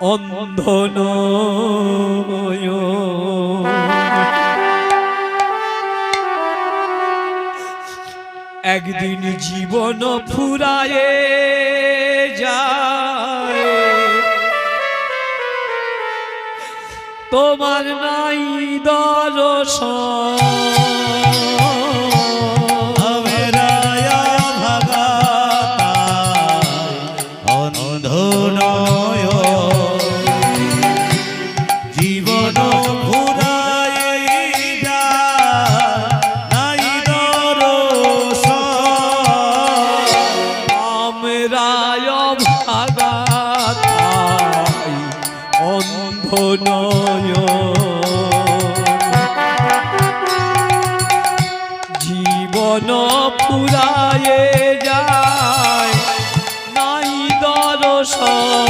অন্ধন একদিন জীবন ফুরায়ে যায়। তোমার নাই দর্শন। অন্ধ নয়। জীবন পুরায়ে যায় নাই দর্শন।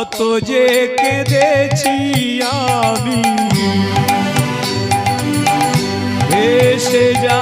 কত যে কেঁদেছি আমি। এসে যা